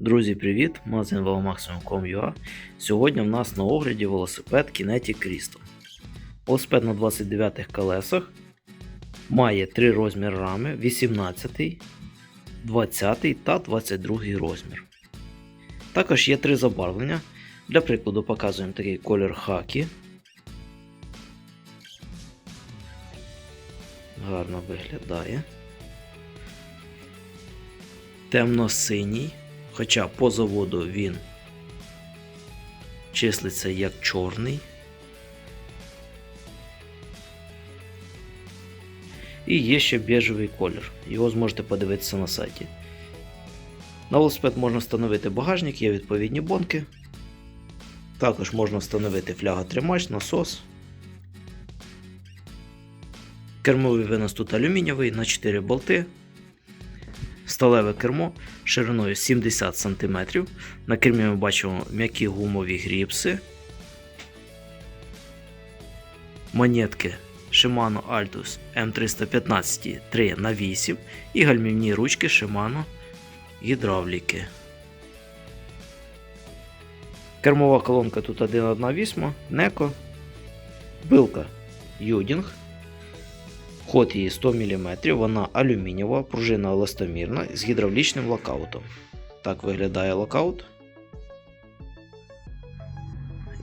Друзі, привіт! Магазин velomaximum.com.ua Сьогодні в нас на огляді велосипед Kinetic Crystal. Велосипед на 29 колесах. Має три розміри рами 18, 20 та 22 розмір. Також є три забарвлення. Для прикладу показуємо такий колір хакі. Гарно виглядає. Темно-синій. Хоча по заводу він числиться як чорний. І є ще біжевий колір. Його зможете подивитися на сайті. На велосипед можна встановити багажник, є відповідні бонки. Також можна встановити фляга-тримач, насос. Кермовий винос тут алюмінієвий на 4 болти. Сталеве кермо шириною 70 см. На кермі ми бачимо м'які гумові гріпси. Монетки Shimano Altus M315 3х8 і гальмівні ручки Shimano гідравліки. Кермова колонка тут 1.1.8, Неко, билка Юдінг. Ход її 100 мм, вона алюмінієва, пружина еластомірна з гідравлічним локаутом. Так виглядає локаут.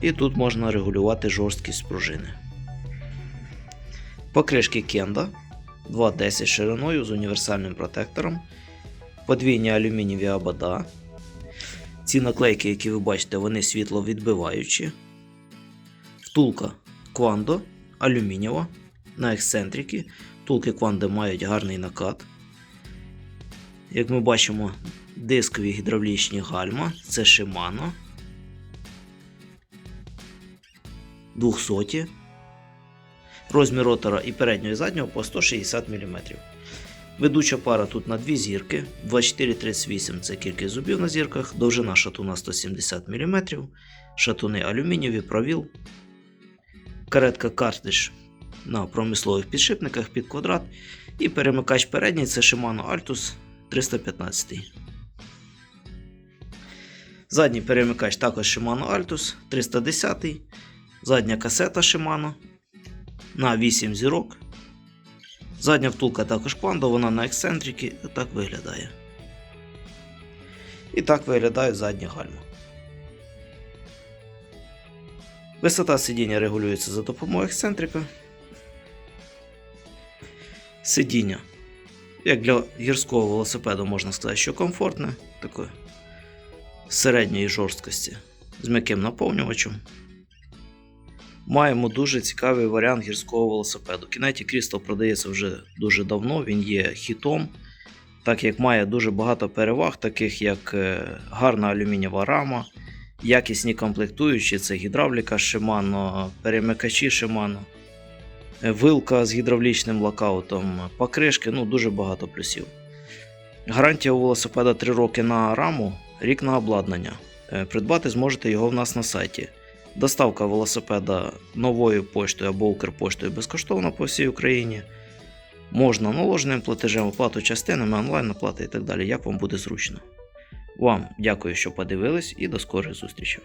І тут можна регулювати жорсткість пружини. Покришки Кенда 2.10 шириною з універсальним протектором. Подвійні алюмінієві обода. Ці наклейки, які ви бачите, вони світловідбиваючі. Втулка Quando алюмінієва на ексцентрики. Втулки Quando мають гарний накат. Як ми бачимо, дискові гідравлічні гальма це Shimano 200. Розмір ротора і переднього і заднього по 160 мм. Ведуча пара тут на дві зірки. 2438 це кількість зубів на зірках, довжина шатуна 170 мм, шатуни алюмінієві, провіл. Каретка картридж на промислових підшипниках під квадрат. І перемикач передній це Shimano Altus 315. Задній перемикач також Shimano Altus 310. Задня касета Shimano на 8 зірок. Задня втулка також Quando, вона на ексцентрики так виглядає. І так виглядає задня гальма. Висота сидіння регулюється за допомогою ексцентрика. Сидіння. Як для гірського велосипеду можна сказати, що комфортне, такої середньої жорсткості з м'яким наповнювачем. Маємо дуже цікавий варіант гірського велосипеду. Kinetic Crystal продається вже дуже давно, він є хітом, так як має дуже багато переваг, таких як е, гарна алюмінієва рама, якісні комплектуючі, це гідравліка Shimano, перемикачі Shimano, вилка з гідравлічним локаутом, покришки, ну дуже багато плюсів. Гарантія у велосипеда 3 роки на раму, рік на обладнання. Е, Придбати зможете його в нас на сайті. Доставка велосипеда новою поштою або Укрпоштою безкоштовна по всій Україні. Можна наложеним платежем, оплату частинами, онлайн оплата і так далі, як вам буде зручно. Вам дякую, що подивились, і до скорих зустрічей.